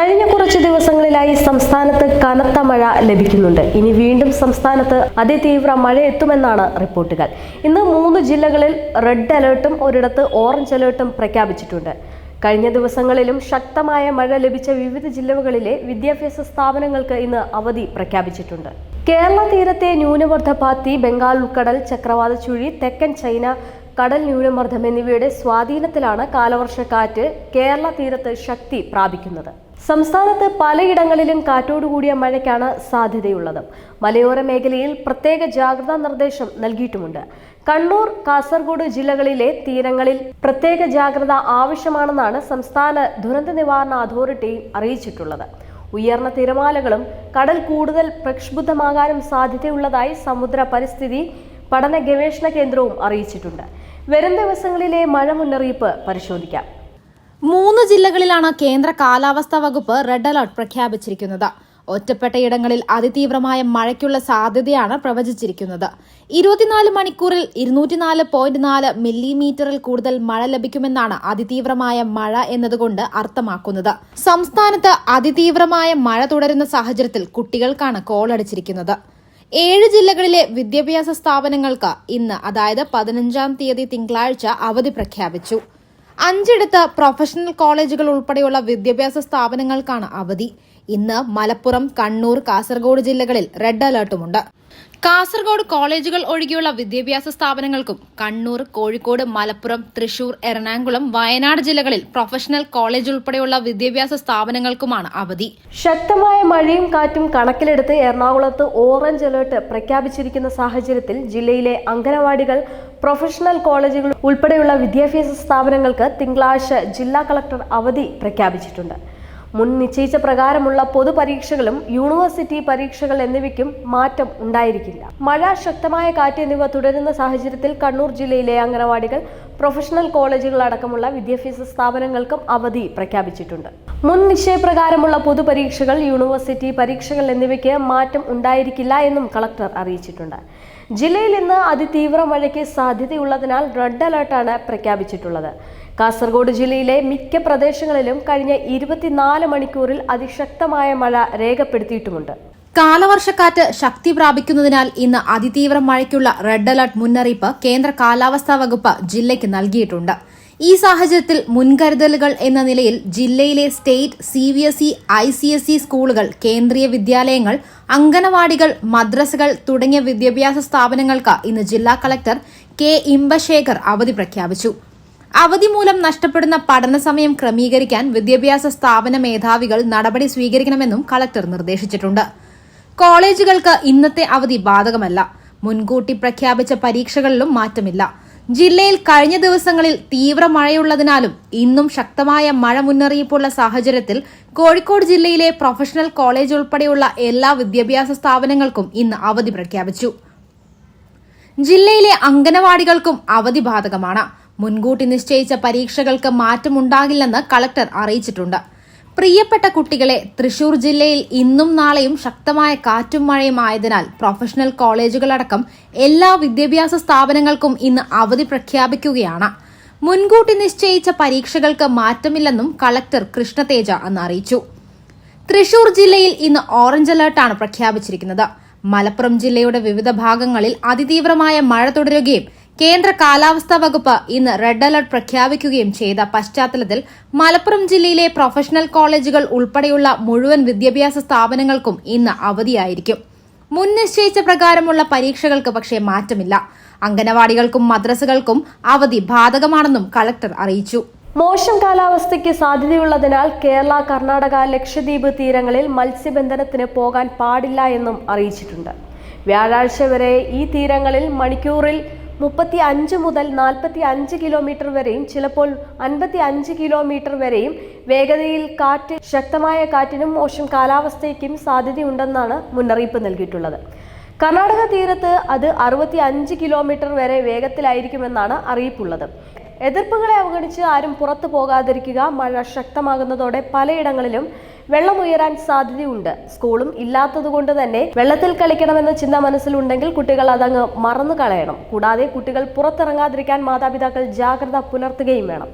കഴിഞ്ഞ കുറച്ച് ദിവസങ്ങളിലായി സംസ്ഥാനത്ത് കനത്ത മഴ ലഭിക്കുന്നുണ്ട്. ഇനി വീണ്ടും സംസ്ഥാനത്ത് അതിതീവ്ര മഴ എത്തുമെന്നാണ് റിപ്പോർട്ടുകൾ. ഇന്ന് മൂന്ന് ജില്ലകളിൽ റെഡ് അലേർട്ടും ഒരിടത്ത് ഓറഞ്ച് അലേർട്ടും പ്രഖ്യാപിച്ചിട്ടുണ്ട്. കഴിഞ്ഞ ദിവസങ്ങളിലും ശക്തമായ മഴ ലഭിച്ച വിവിധ ജില്ലകളിലെ വിദ്യാഭ്യാസ സ്ഥാപനങ്ങൾക്ക് ഇന്ന് അവധി പ്രഖ്യാപിച്ചിട്ടുണ്ട്. കേരള തീരത്തെ ന്യൂനമർദ്ദപാത്തി ബംഗാൾ ഉൾക്കടൽ ചക്രവാത ചുഴി തെക്കൻ ചൈന കടൽ ന്യൂനമർദ്ദം എന്നിവയുടെ സ്വാധീനത്തിലാണ് കാലവർഷക്കാറ്റ് കേരള തീരത്ത് ശക്തി പ്രാപിക്കുന്നത്. സംസ്ഥാനത്ത് പലയിടങ്ങളിലും കാറ്റോടുകൂടിയ മഴയ്ക്കാണ് സാധ്യതയുള്ളത്. മലയോര മേഖലയിൽ പ്രത്യേക ജാഗ്രതാ നിർദ്ദേശം നൽകിയിട്ടുമുണ്ട്. കണ്ണൂർ കാസർഗോഡ് ജില്ലകളിലെ തീരങ്ങളിൽ പ്രത്യേക ജാഗ്രത ആവശ്യമാണെന്നാണ് സംസ്ഥാന ദുരന്ത നിവാരണ അതോറിറ്റി അറിയിച്ചിട്ടുള്ളത്. ഉയർന്ന തിരമാലകളും കടൽ കൂടുതൽ പ്രക്ഷുബ്ധമാകാനും സാധ്യതയുള്ളതായി സമുദ്ര പരിസ്ഥിതി പഠന ഗവേഷണ കേന്ദ്രവും അറിയിച്ചിട്ടുണ്ട്. വരും ദിവസങ്ങളിലെ മഴ മുന്നറിയിപ്പ് പരിശോധിക്കാം. മൂന്ന് ജില്ലകളിലാണ് കേന്ദ്ര കാലാവസ്ഥാ വകുപ്പ് റെഡ് അലർട്ട് പ്രഖ്യാപിച്ചിരിക്കുന്നത്. ഒറ്റപ്പെട്ടയിടങ്ങളിൽ അതിതീവ്രമായ മഴയ്ക്കുള്ള സാധ്യതയാണ് പ്രവചിച്ചിരിക്കുന്നത്. ഇരുപത്തിനാല് മണിക്കൂറിൽ ഇരുന്നൂറ്റിനാല് പോയിന്റ് നാല് മില്ലിമീറ്ററിൽ കൂടുതൽ മഴ ലഭിക്കുമെന്നാണ് അതിതീവ്രമായ മഴ എന്നതുകൊണ്ട് അർത്ഥമാക്കുന്നത്. സംസ്ഥാനത്ത് അതിതീവ്രമായ മഴ തുടരുന്ന സാഹചര്യത്തിൽ കുട്ടികൾക്കാണ് കോളടിച്ചിരിക്കുന്നത്. ഏഴ് ജില്ലകളിലെ വിദ്യാഭ്യാസ സ്ഥാപനങ്ങൾക്ക് ഇന്ന് അതായത് പതിനഞ്ചാം തീയതി തിങ്കളാഴ്ച അവധി പ്രഖ്യാപിച്ചു. അഞ്ചിടത്ത് പ്രൊഫഷണൽ കോളേജുകൾ ഉൾപ്പെടെയുള്ള വിദ്യാഭ്യാസ സ്ഥാപനങ്ങൾക്കാണ് അവധി. ഇന്ന് മലപ്പുറം കണ്ണൂർ കാസർഗോഡ് ജില്ലകളിൽ റെഡ് അലർട്ടുമുണ്ട്. കാസർഗോഡ് കോളേജുകൾ ഒഴികെയുള്ള വിദ്യാഭ്യാസ സ്ഥാപനങ്ങൾക്കും കണ്ണൂർ കോഴിക്കോട് മലപ്പുറം തൃശൂർ എറണാകുളം വയനാട് ജില്ലകളിൽ പ്രൊഫഷണൽ കോളേജ് ഉൾപ്പെടെയുള്ള വിദ്യാഭ്യാസ സ്ഥാപനങ്ങൾക്കുമാണ് അവധി. ശക്തമായ മഴയും കാറ്റും കണക്കിലെടുത്ത് എറണാകുളത്ത് ഓറഞ്ച് അലേർട്ട് പ്രഖ്യാപിച്ചിരിക്കുന്ന സാഹചര്യത്തിൽ ജില്ലയിലെ അംഗനവാടികൾ പ്രൊഫഷണൽ കോളേജുകൾ ഉൾപ്പെടെയുള്ള വിദ്യാഭ്യാസ സ്ഥാപനങ്ങൾക്ക് തിങ്കളാഴ്ച ജില്ലാ കളക്ടർ അവധി പ്രഖ്യാപിച്ചിട്ടുണ്ട്. മുൻ നിശ്ചയിച്ച പ്രകാരമുള്ള പൊതുപരീക്ഷകളും യൂണിവേഴ്സിറ്റി പരീക്ഷകൾ എന്നിവയ്ക്കും മാറ്റം ഉണ്ടായിരിക്കില്ല. മഴ ശക്തമായ കാറ്റ് എന്നിവ തുടരുന്ന സാഹചര്യത്തിൽ കണ്ണൂർ ജില്ലയിലെ അംഗനവാടികൾ പ്രൊഫഷണൽ കോളേജുകൾ അടക്കമുള്ള വിദ്യാഭ്യാസ സ്ഥാപനങ്ങൾക്കും അവധി പ്രഖ്യാപിച്ചിട്ടുണ്ട്. മുൻ നിശ്ചയപ്രകാരമുള്ള പൊതുപരീക്ഷകൾ യൂണിവേഴ്സിറ്റി പരീക്ഷകൾ എന്നിവയ്ക്ക് മാറ്റം ഉണ്ടായിരിക്കില്ല എന്നും കളക്ടർ അറിയിച്ചിട്ടുണ്ട്. ജില്ലയിൽ ഇന്ന് അതിതീവ്ര മഴയ്ക്ക് സാധ്യതയുള്ളതിനാൽ റെഡ് അലർട്ടാണ് പ്രഖ്യാപിച്ചിട്ടുള്ളത്. കാസർഗോഡ് ജില്ലയിലെ മിക്ക പ്രദേശങ്ങളിലും കഴിഞ്ഞ ഇരുപത്തിനാല് മണിക്കൂറിൽ അതിശക്തമായ മഴ രേഖപ്പെടുത്തിയിട്ടുമുണ്ട്. കാലവർഷക്കാറ്റ് ശക്തി പ്രാപിക്കുന്നതിനാൽ ഇന്ന് അതിതീവ്ര മഴയ്ക്കുള്ള റെഡ് അലർട്ട് മുന്നറിയിപ്പ് കേന്ദ്ര കാലാവസ്ഥാ വകുപ്പ് ജില്ലയ്ക്ക് നൽകിയിട്ടുണ്ട്. ഈ സാഹചര്യത്തിൽ മുൻകരുതലുകൾ എന്ന നിലയിൽ ജില്ലയിലെ state C B S E I C S E സ്കൂളുകൾ കേന്ദ്രീയ വിദ്യാലയങ്ങൾ അംഗനവാടികൾ മദ്രസകൾ തുടങ്ങിയ വിദ്യാഭ്യാസ സ്ഥാപനങ്ങൾക്ക് ഇന്ന് ജില്ലാ കളക്ടർ കെ ഇമ്പശേഖർ അവധി പ്രഖ്യാപിച്ചു. അവധി മൂലം നഷ്ടപ്പെടുന്ന പഠന സമയം ക്രമീകരിക്കാൻ വിദ്യാഭ്യാസ സ്ഥാപന മേധാവികൾ നടപടി സ്വീകരിക്കണമെന്നും കളക്ടർ നിർദ്ദേശിച്ചിട്ടുണ്ട്. കോളേജുകൾക്ക് ഇന്നത്തെ അവധി ബാധകമല്ല. മുൻകൂട്ടി പ്രഖ്യാപിച്ച പരീക്ഷകളിലും മാറ്റമില്ല. ജില്ലയിൽ കഴിഞ്ഞ ദിവസങ്ങളിൽ തീവ്ര മഴയുള്ളതിനാലും ഇന്നും ശക്തമായ മഴ മുന്നറിയിപ്പുള്ള സാഹചര്യത്തിൽ കോഴിക്കോട് ജില്ലയിലെ പ്രൊഫഷണൽ കോളേജ് ഉൾപ്പെടെയുള്ള എല്ലാ വിദ്യാഭ്യാസ സ്ഥാപനങ്ങൾക്കും ഇന്ന് അവധി പ്രഖ്യാപിച്ചു. ജില്ലയിലെ അംഗനവാടികൾക്കും അവധി ബാധകമാണ്. മുൻകൂട്ടി നിശ്ചയിച്ച പരീക്ഷകൾക്ക് മാറ്റമുണ്ടാകില്ലെന്ന് കളക്ടർ അറിയിച്ചിട്ടുണ്ട്. പ്രിയപ്പെട്ട കുട്ടികളെ തൃശൂർ ജില്ലയിൽ ഇന്നും നാളെയും ശക്തമായ കാറ്റും മഴയും ആയതിനാൽ പ്രൊഫഷണൽ കോളേജുകളടക്കം എല്ലാ വിദ്യാഭ്യാസ സ്ഥാപനങ്ങൾക്കും ഇന്ന് അവധി പ്രഖ്യാപിക്കുകയാണ്. മുൻകൂട്ടി നിശ്ചയിച്ച പരീക്ഷകൾക്ക് മാറ്റമില്ലെന്നും കളക്ടർ കൃഷ്ണതേജ അന്ന് അറിയിച്ചു. തൃശൂർ ജില്ലയിൽ ഇന്ന് ഓറഞ്ച് അലർട്ടാണ് പ്രഖ്യാപിച്ചിരിക്കുന്നത്. മലപ്പുറം ജില്ലയുടെ വിവിധ ഭാഗങ്ങളിൽ അതിതീവ്രമായ മഴ തുടരുകയും കേന്ദ്ര കാലാവസ്ഥാ വകുപ്പ് ഇന്ന് റെഡ് അലർട്ട് പ്രഖ്യാപിക്കുകയും ചെയ്ത പശ്ചാത്തലത്തിൽ മലപ്പുറം ജില്ലയിലെ പ്രൊഫഷണൽ കോളേജുകൾ ഉൾപ്പെടെയുള്ള മുഴുവൻ വിദ്യാഭ്യാസ സ്ഥാപനങ്ങൾക്കും ഇന്ന് അവധിയായിരിക്കും. മുൻനിശ്ചയിച്ച പ്രകാരമുള്ള പരീക്ഷകൾക്ക് പക്ഷേ മാറ്റമില്ല. അംഗനവാടികൾക്കും മദ്രസകൾക്കും അവധി ബാധകമാണെന്നും കളക്ടർ അറിയിച്ചു. മോശം കാലാവസ്ഥയ്ക്ക് സാധ്യതയുള്ളതിനാൽ കേരള കർണാടക ലക്ഷദ്വീപ് തീരങ്ങളിൽ മത്സ്യബന്ധനത്തിന് പോകാൻ പാടില്ല എന്നും അറിയിച്ചിട്ടുണ്ട്. വ്യാഴാഴ്ച വരെ ഈ തീരങ്ങളിൽ മണിക്കൂറിൽ മുപ്പത്തി അഞ്ച് മുതൽ നാൽപ്പത്തി അഞ്ച് കിലോമീറ്റർ വരെയും ചിലപ്പോൾ അൻപത്തി അഞ്ച് കിലോമീറ്റർ വരെയും വേഗതയിൽ കാറ്റ് ശക്തമായ കാറ്റിനും മോശം കാലാവസ്ഥയ്ക്കും സാധ്യതയുണ്ടെന്നാണ് മുന്നറിയിപ്പ് നൽകിയിട്ടുള്ളത്. കർണാടക തീരത്ത് അത് അറുപത്തി അഞ്ച് കിലോമീറ്റർ വരെ വേഗത്തിലായിരിക്കുമെന്നാണ് അറിയിപ്പുള്ളത്. എതിർപ്പുകളെ അവഗണിച്ച് ആരും പുറത്തു പോകാതിരിക്കുക മഴ ശക്തമാകുന്നതോടെ പലയിടങ്ങളിലും വെള്ളം ഉയരാൻ സാധ്യതയുണ്ട്. സ്കൂളും ഇല്ലാത്തതുകൊണ്ട് തന്നെ വെള്ളത്തിൽ കളിക്കണമെന്ന ചിന്ത മനസ്സിലുണ്ടെങ്കിൽ കുട്ടികൾ അതങ്ങ് മറന്നു കളയണം കൂടാതെ കുട്ടികൾ പുറത്തിറങ്ങാതിരിക്കാൻ മാതാപിതാക്കൾ ജാഗ്രത പുലർത്തുകയും വേണം.